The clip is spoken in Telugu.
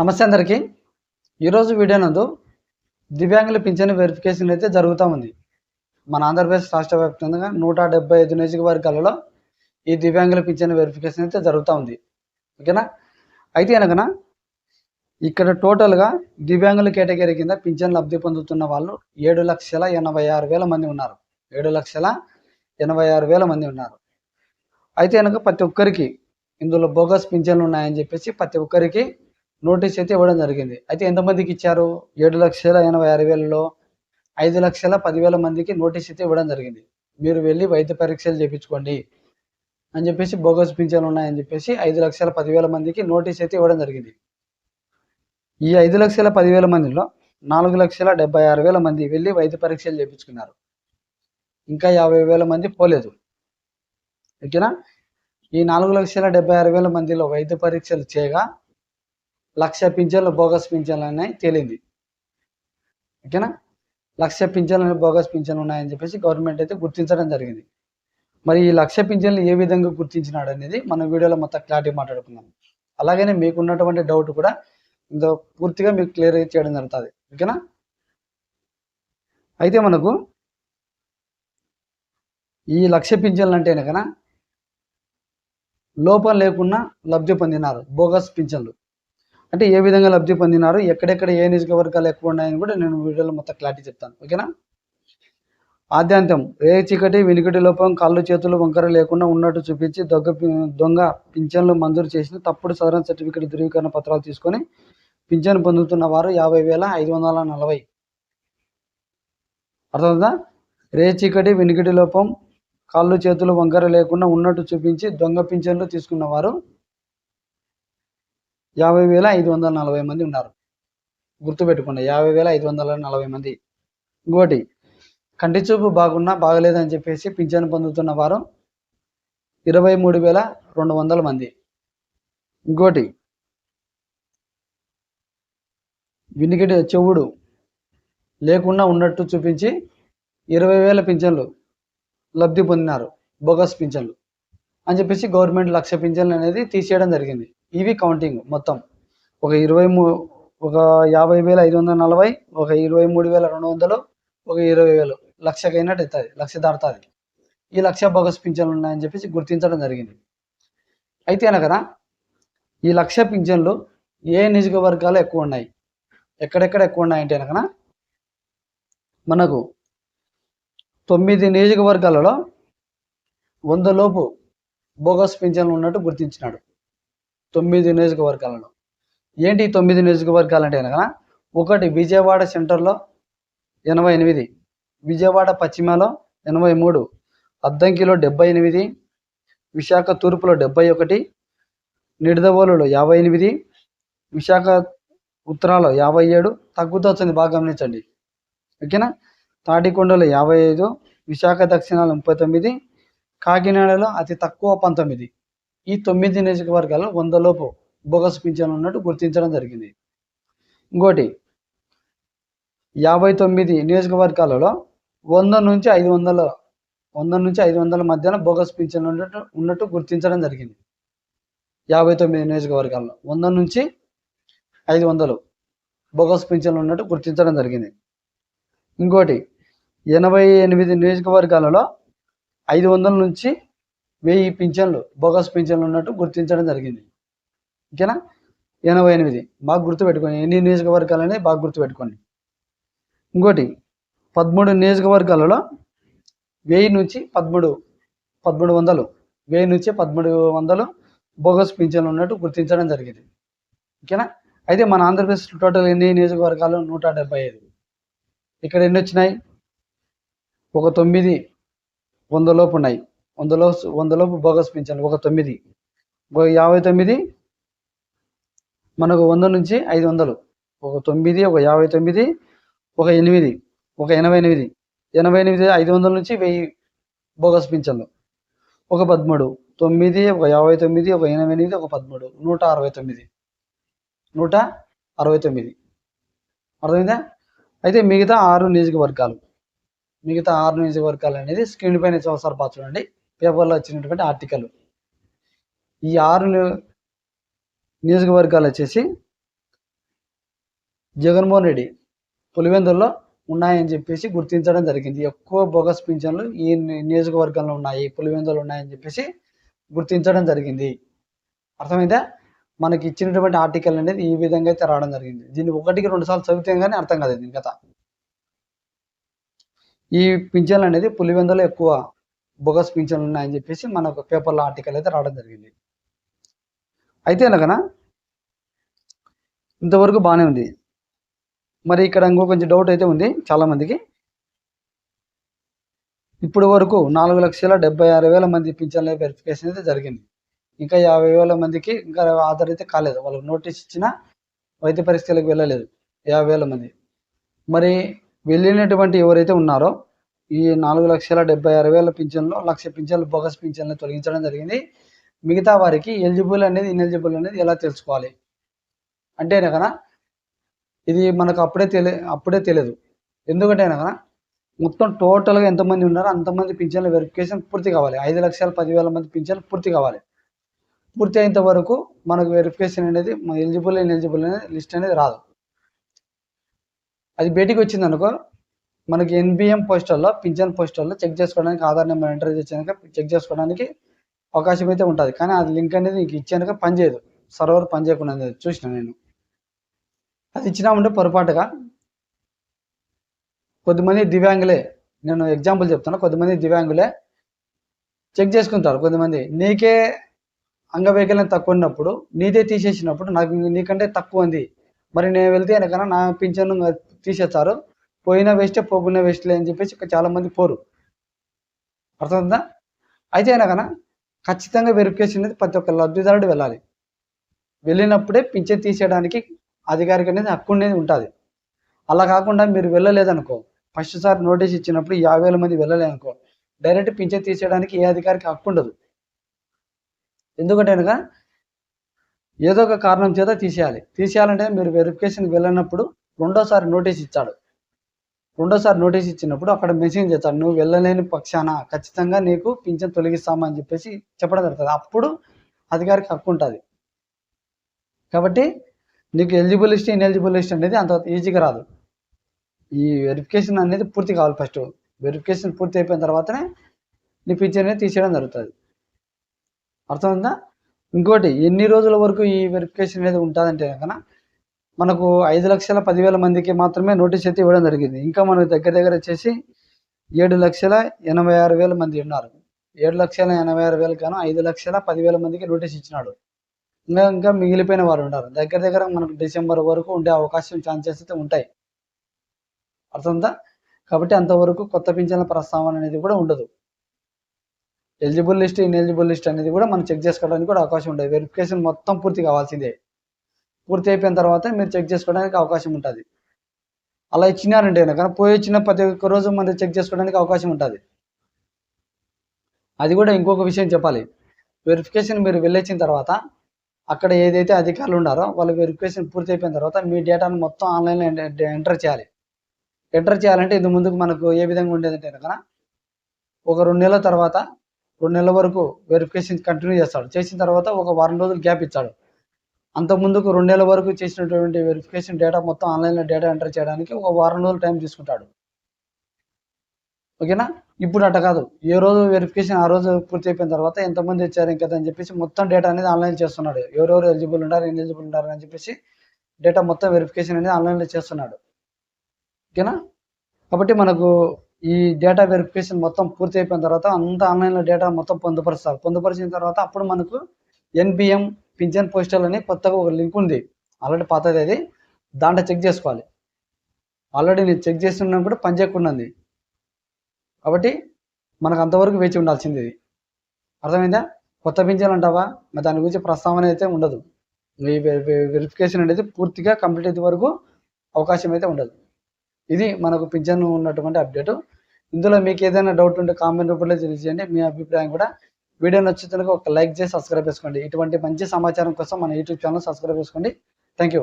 నమస్తే అందరికీ. ఈరోజు వీడియో నందు దివ్యాంగుల పింఛన్ వెరిఫికేషన్ అయితే జరుగుతూ ఉంది. మన ఆంధ్రప్రదేశ్ రాష్ట్ర వ్యాప్తంగా నూట డెబ్బై ఐదు నియోజకవర్గాలలో ఈ దివ్యాంగుల పింఛన్ వెరిఫికేషన్ అయితే జరుగుతూ ఉంది. ఓకేనా? అయితే అనగన ఇక్కడ టోటల్గా దివ్యాంగుల కేటగిరీ కింద పింఛన్ లబ్ధి పొందుతున్న వాళ్ళు ఏడు లక్షల ఎనభై ఆరు వేల మంది ఉన్నారు. ఏడు లక్షల ఎనభై ఆరు వేల మంది ఉన్నారు. అయితే కనుక ప్రతి ఒక్కరికి ఇందులో బోగస్ పింఛన్లు ఉన్నాయని చెప్పేసి ప్రతి ఒక్కరికి నోటీస్ అయితే ఇవ్వడం జరిగింది. అయితే ఎంతమందికి ఇచ్చారు? ఏడు లక్షల ఎనభై ఆరు వేలలో ఐదు లక్షల పదివేల మందికి నోటీస్ అయితే ఇవ్వడం జరిగింది. మీరు వెళ్ళి వైద్య పరీక్షలు చేయించుకోండి అని చెప్పేసి బోగస్ పింఛన్లు ఉన్నాయని చెప్పేసి ఐదు లక్షల పదివేల మందికి నోటీస్ అయితే ఇవ్వడం జరిగింది. ఈ ఐదు లక్షల పదివేల మందిలో నాలుగు లక్షల డెబ్బై ఆరు వేల మంది వెళ్ళి వైద్య పరీక్షలు చేయించుకున్నారు. ఇంకా యాభై వేల మంది పోలేదు. ఓకేనా? ఈ నాలుగు లక్షల డెబ్బై ఆరు వేల మందిలో వైద్య పరీక్షలు చేయగా లక్ష పింఛన్లు బోగస్ పింఛన్లు ఉన్నాయి తేలింది. ఓకేనా? లక్ష పింఛన్లు బోగస్ పింఛన్లు ఉన్నాయని చెప్పేసి గవర్నమెంట్ అయితే గుర్తించడం జరిగింది. మరి ఈ లక్ష పింఛన్లు ఏ విధంగా గుర్తించినాడు అనేది మనం వీడియోలో మొత్తం క్లారిటీ మాట్లాడుకుందాం. అలాగనే మీకు ఉన్నటువంటి డౌట్ కూడా ఇందులో పూర్తిగా మీకు క్లియర్ చేయడం జరుగుతుంది. ఓకేనా? అయితే మనకు ఈ లక్ష పింఛన్లు అంటే కనుక లోపం లేకుండా లబ్ధి పొందినారు బోగస్ పింఛన్లు. అంటే ఏ విధంగా లబ్ధి పొందినారు ఎక్కడెక్కడ ఏ నియోజకవర్గాలు ఎక్కువ ఉన్నాయని కూడా నేను వీడియోలో మొత్తం క్లారిటీ చెప్తాను. ఓకేనా? ఆద్యాంతం ఏ చీకటి వెనుకటి లోపం కాళ్ళు చేతులు వంకర లేకుండా ఉన్నట్టు చూపించి దొంగ దొంగ పింఛన్లు మంజూరు చేసిన తప్పుడు సదరణ సర్టిఫికేట్ ధృవీకరణ పత్రాలు తీసుకొని పింఛన్ పొందుతున్న వారు యాభై వేల ఐదు వందల నలభై. అర్థమవుతుందా రే చీకటి వెనుకటి లోపం కాళ్ళు చేతులు వంకర లేకుండా ఉన్నట్టు చూపించి దొంగ పింఛన్లు తీసుకున్నవారు యాభై వేల ఐదు వందల నలభై మంది ఉన్నారు. గుర్తుపెట్టుకోండి యాభై వేల ఐదు వందల నలభై మంది. ఇంకోటి కంటి చూపు బాగున్నా బాగలేదని చెప్పేసి పింఛను పొందుతున్న వారు ఇరవై మూడు వేల రెండు వందల మంది. ఇంకోటి వినికిడి చెవుడు లేకుండా ఉన్నట్టు చూపించి ఇరవై వేల పింఛన్లు లబ్ధి పొందినారు బోగస్ పింఛన్లు అని చెప్పేసి గవర్నమెంట్ లక్ష పింఛన్లు అనేది తీసేయడం జరిగింది. ఇవి కౌంటింగ్ మొత్తం. ఒక ఇరవై మూ ఒక యాభై వేల ఐదు వందల నలభై ఒక ఇరవై మూడు వేల రెండు వందలు ఒక ఇరవై వేలు. లక్షకైనట్టు అవుతుంది లక్ష దాడుతుంది ఈ లక్ష బోగస్ పింఛన్లు ఉన్నాయని చెప్పేసి గుర్తించడం జరిగింది. అయితే అనగా ఈ లక్ష పింఛన్లు ఏ నియోజకవర్గాలు ఎక్కువ ఉన్నాయి? ఎక్కడెక్కడ ఎక్కువ ఉన్నాయంటే అనగా మనకు తొమ్మిది నియోజకవర్గాలలో వందలోపు బోగస్ పింఛన్లు ఉన్నట్టు గుర్తించినాడు. తొమ్మిది నియోజకవర్గాలలో. ఏంటి తొమ్మిది నియోజకవర్గాలు అంటే కనుక ఒకటి విజయవాడ సెంటర్లో ఎనభై ఎనిమిది విజయవాడ పశ్చిమలో ఎనభై మూడు అద్దంకిలో డెబ్బై ఎనిమిది విశాఖ తూర్పులో డెబ్బై ఒకటి నిడదవోలులో యాభై ఎనిమిది విశాఖ ఉత్తరాలో యాభై ఏడు తగ్గుతూ వచ్చింది బాగా గమనించండి ఓకేనా? తాటికొండలో యాభై ఐదు విశాఖ దక్షిణాలు ముప్పై తొమ్మిది కాకినాడలో అతి తక్కువ పంతొమ్మిది. ఈ తొమ్మిది నియోజకవర్గాల్లో వంద లోపు బోగస్ పింఛన్ ఉన్నట్టు గుర్తించడం జరిగింది. ఇంకోటి యాభై తొమ్మిది నియోజకవర్గాలలో వంద నుంచి ఐదు వందల వంద నుంచి ఐదు వందల మధ్యన బోగస్ పింఛన్ ఉన్నట్టు ఉన్నట్టు గుర్తించడం జరిగింది. యాభై తొమ్మిది నియోజకవర్గాల్లో వంద నుంచి ఐదు వందలు బోగస్ పింఛన్లు ఉన్నట్టు గుర్తించడం జరిగింది. ఇంకోటి ఎనభై ఎనిమిది నియోజకవర్గాలలో ఐదు వందల నుంచి వెయ్యి పింఛన్లు బోగస్ పింఛన్లు ఉన్నట్టు గుర్తించడం జరిగింది. ఓకేనా? ఎనభై ఎనిమిది. బాగా గుర్తుపెట్టుకోండి. ఎన్ని నియోజకవర్గాలు అనేది బాగా గుర్తుపెట్టుకోండి. ఇంకోటి పదమూడు నియోజకవర్గాలలో వెయ్యి నుంచి పదమూడు పదమూడు వందలు వెయ్యి నుంచి పదమూడు వందలు బోగస్ పింఛన్లు ఉన్నట్టు గుర్తించడం జరిగింది. ఓకేనా? అయితే మన ఆంధ్రప్రదేశ్ టోటల్ ఎన్ని నియోజకవర్గాలు? నూట డెబ్బై ఐదు. ఇక్కడ ఎన్ని వచ్చినాయి? ఒక తొమ్మిది వంద లోపు ఉన్నాయి. వందలో వందలోపు బోగస్ పింఛన్లు ఒక తొమ్మిది. ఒక యాభై తొమ్మిది మనకు వంద నుంచి ఐదు వందలు. ఒక తొమ్మిది ఒక యాభై తొమ్మిది ఒక ఎనిమిది ఒక ఎనభై ఎనిమిది. ఎనభై ఎనిమిది ఐదు వందల నుంచి వెయ్యి బోగస్ పింఛన్లు ఒక పదమూడు. తొమ్మిది ఒక యాభై తొమ్మిది ఒక ఎనభై ఎనిమిది ఒక పదమూడు. నూట అరవై తొమ్మిది. నూట అరవై తొమ్మిది. అర్థమైందా? అయితే మిగతా ఆరు నియోజకవర్గాలు. మిగతా ఆరు నియోజకవర్గాలు అనేది స్క్రీన్ పైన ఒకసారి బాగా చూడండి. పేపర్లో వచ్చినటువంటి ఆర్టికల్. ఈ ఆరు నియోజకవర్గాలు వచ్చేసి జగన్మోహన్ రెడ్డి పులివెందుల్లో ఉన్నాయని చెప్పేసి గుర్తించడం జరిగింది. ఎక్కువ బోగస్ పింఛన్లు ఈ నియోజకవర్గంలో ఉన్నాయి పులివెందులు ఉన్నాయని చెప్పేసి గుర్తించడం జరిగింది. అర్థమైందా? మనకి ఇచ్చినటువంటి ఆర్టికల్ అనేది ఈ విధంగా అయితే రావడం జరిగింది. దీన్ని ఒకటికి రెండు సార్లు చదివితే కానీ అర్థం కాదు దీని కథ. ఈ పింఛన్లు అనేది పులివెందులు ఎక్కువ బోగస్ పింఛన్లు ఉన్నాయని చెప్పేసి మనకు పేపర్లో ఆర్టికల్ అయితే రావడం జరిగింది. అయితే అనగన ఇంతవరకు బాగానే ఉంది. మరి ఇక్కడ ఇంకో కొంచెం డౌట్ అయితే ఉంది చాలా మందికి ఇప్పుడు వరకు నాలుగు లక్షల డెబ్బై ఆరు వేల మంది పింఛన్ల వెరిఫికేషన్ అయితే జరిగింది. ఇంకా యాభై వేల మందికి ఇంకా ఆధార్ అయితే కాలేదు. వాళ్ళకి నోటీస్ ఇచ్చిన వైద్య పరీక్షలకు వెళ్ళలేదు. యాభై వేల మంది. మరి వెళ్ళినటువంటి ఎవరైతే ఉన్నారో ఈ నాలుగు లక్షల డెబ్బై ఆరు వేల పింఛన్లో లక్ష పింఛన్లు బోగస్ పింఛన్లు తొలగించడం జరిగింది. మిగతా వారికి ఎలిజిబుల్ అనేది ఇన్ఎలిజిబుల్ అనేది ఎలా తెలుసుకోవాలి? అంటే కదా ఇది మనకు అప్పుడే తెలియ అప్పుడే తెలియదు ఎందుకంటే కనుక మొత్తం టోటల్గా ఎంతమంది ఉన్నారో అంతమంది పింఛన్ల వెరిఫికేషన్ పూర్తి కావాలి. ఐదు లక్షల పదివేల మంది పింఛన్లు పూర్తి కావాలి. పూర్తి అయినంత వరకు మనకు వెరిఫికేషన్ అనేది మన ఎలిజిబుల్ ఇన్ఎలిజిబుల్ అనేది లిస్ట్ అనేది రాదు. అది బయటికి వచ్చింది అనుకో మనకి ఎన్బిఎం పోస్టల్లో పింఛన్ పోస్టల్లో చెక్ చేసుకోవడానికి ఆధార్ నెంబర్ ఎంటర్ చేసాక చెక్ చేసుకోవడానికి అవకాశం అయితే ఉంటుంది. కానీ అది లింక్ అనేది నీకు ఇచ్చాక పనిచేయదు సర్వర్ పనిచేయకుండా చూసిన నేను. అది ఇచ్చినామంటే పొరపాటుగా. కొద్దిమంది దివ్యాంగులే నేను ఎగ్జాంపుల్ చెప్తాను కొద్దిమంది దివ్యాంగులే చెక్ చేసుకుంటారు. కొద్దిమంది నీకే అంగవైకల్యం తక్కువ ఉన్నప్పుడు నీదే తీసేసినప్పుడు నాకు నీకంటే తక్కువ ఉంది. మరి నేను వెళ్తే వెనకన్నా నా పింఛను తీసేస్తారు. పోయినా వేస్టే పోకుండా వేస్ట్లే అని చెప్పేసి చాలామంది చాలా మంది పోరు. అర్థమవుతుందా అయితే అనకనా ఖచ్చితంగా వెరిఫికేషన్ అనేది ప్రతి ఒక్క లబ్ధిదారుడు వెళ్ళాలి. వెళ్ళినప్పుడే పింఛన్ తీసేయడానికి అధికారికి అనేది హక్కు అనేది ఉంటుంది. అలా కాకుండా మీరు వెళ్ళలేదనుకో ఫస్ట్ సార్ నోటీస్ ఇచ్చినప్పుడు యాభై వేల మంది వెళ్ళలేదనుకో డైరెక్ట్ పింఛన్ తీసేయడానికి ఏ అధికారికి హక్కు ఉండదు. ఎందుకంటే కనుక ఏదో ఒక కారణం చేత తీసేయాలి. తీసేయాలంటే మీరు వెరిఫికేషన్కి వెళ్ళినప్పుడు రెండోసారి నోటీస్ ఇచ్చాడు. రెండోసారి నోటీస్ ఇచ్చినప్పుడు అక్కడ మెసేజ్ చేస్తాడు నువ్వు వెళ్ళలేని పక్షాన ఖచ్చితంగా నీకు పింఛన్ తొలగిస్తామని చెప్పేసి చెప్పడం జరుగుతుంది. అప్పుడు అధికారికి హక్కు ఉంటుంది. కాబట్టి నీకు ఎలిజిబుల్ లిస్ట్ ఇన్ఎలిజిబుల్ లిస్ట్ అనేది అంత ఈజీగా రాదు. ఈ వెరిఫికేషన్ అనేది పూర్తి కావాలి ఫస్ట్ వెరిఫికేషన్ పూర్తి అయిపోయిన తర్వాతనే నీ పింఛన్ అనేది తీసేయడం జరుగుతుంది. అర్థమైందా? ఇంకోటి ఎన్ని రోజుల వరకు ఈ వెరిఫికేషన్ అనేది ఉంటుందంటే కనుక మనకు ఐదు లక్షల పదివేల మందికి మాత్రమే నోటీస్ అయితే ఇవ్వడం జరిగింది. ఇంకా మనకు దగ్గర దగ్గర వచ్చేసి ఏడు లక్షల ఎనభై ఆరు వేల మంది ఉన్నారు. ఏడు లక్షల ఎనభై ఆరు వేలు కాను ఐదు లక్షల పదివేల మందికి నోటీస్ ఇచ్చినాడు. ఇంకా ఇంకా మిగిలిపోయిన వారు ఉన్నారు. దగ్గర దగ్గర మనకు డిసెంబర్ వరకు ఉండే అవకాశం ఛాన్సెస్ అయితే ఉంటాయి. అర్థంతా కాబట్టి అంతవరకు కొత్త పింఛన్ల ప్రస్తావన అనేది కూడా ఉండదు. ఎలిజిబుల్ లిస్ట్ ఇన్ఎలిజిబుల్ లిస్ట్ అనేది కూడా మనం చెక్ చేసుకోవడానికి కూడా అవకాశం ఉండదు. వెరిఫికేషన్ మొత్తం పూర్తి కావాల్సిందే. పూర్తి అయిపోయిన తర్వాత మీరు చెక్ చేసుకోవడానికి అవకాశం ఉంటుంది. అలా ఇచ్చినారంటే కనుక పోయి వచ్చిన ప్రతి ఒక్క రోజు మనం చెక్ చేసుకోవడానికి అవకాశం ఉంటుంది. అది కూడా ఇంకొక విషయం చెప్పాలి. వెరిఫికేషన్ మీరు వెళ్ళొచ్చిన తర్వాత అక్కడ ఏదైతే అధికారులు ఉన్నారో వాళ్ళ వెరిఫికేషన్ పూర్తి అయిపోయిన తర్వాత మీ డేటాను మొత్తం ఆన్లైన్లో ఎంటర్ చేయాలి. ఎంటర్ చేయాలంటే ఇది ముందుకు మనకు ఏ విధంగా ఉండేదంటే కనుక ఒక రెండు నెలల తర్వాత రెండు నెలల వరకు వెరిఫికేషన్ కంటిన్యూ చేస్తాడు. చేసిన తర్వాత ఒక వారం రోజులు గ్యాప్ ఇచ్చాడు అంత ముందుకు వరకు చేసినటువంటి వెరిఫికేషన్ డేటా మొత్తం ఆన్లైన్లో డేటా ఎంటర్ చేయడానికి ఒక వారం రోజులు టైం తీసుకుంటాడు. ఓకేనా ఇప్పుడు అట్ట కాదు. ఏ రోజు వెరిఫికేషన్ ఆ రోజు పూర్తి అయిపోయిన తర్వాత ఎంతమంది వచ్చారు ఇంకా అని చెప్పేసి మొత్తం డేటా అనేది ఆన్లైన్ చేస్తున్నాడు. ఎవరెవరు ఎలిజిబుల్ ఉన్నారు ఎలిజిబుల్ ఉన్నారు అని చెప్పేసి డేటా మొత్తం వెరిఫికేషన్ అనేది ఆన్లైన్లో చేస్తున్నాడు. ఓకేనా కాబట్టి మనకు ఈ డేటా వెరిఫికేషన్ మొత్తం పూర్తి అయిపోయిన తర్వాత అంత ఆన్లైన్లో డేటా మొత్తం పొందుపరుస్తారు. పొందుపరిచిన తర్వాత అప్పుడు మనకు ఎన్బిఎం పింఛన్ పోస్టల్ అని కొత్తగా ఒక లింక్ ఉంది. ఆల్రెడీ పాతది అది. దాంట్లో చెక్ చేసుకోవాలి. ఆల్రెడీ నేను చెక్ చేస్తున్నా కూడా పనిచేయకుండా ఉంది. కాబట్టి మనకు అంతవరకు వేచి ఉండాల్సింది ఇది. అర్థమైందా? కొత్త పింఛన్ అంటావా? మరి దాని గురించి ప్రస్తావన అయితే ఉండదు. ఈ వెరిఫికేషన్ అనేది పూర్తిగా కంప్లీట్ అయ్యే వరకు అవకాశం అయితే ఉండదు. ఇది మనకు పింఛన్ ఉన్నటువంటి అప్డేట్. ఇందులో మీకు ఏదైనా డౌట్ ఉంటే కామెంట్ రూపంలో తెలియజేయండి. మీ అభిప్రాయం కూడా వీడియో నచ్చుతున్న ఒక లైక్ చేసి సబ్స్క్రైబ్ చేసుకోండి. ఇటువంటి మంచి సమాచారం కోసం మన యూట్యూబ్ ఛానల్ సబ్స్క్రైబ్ చేసుకోండి. Thank you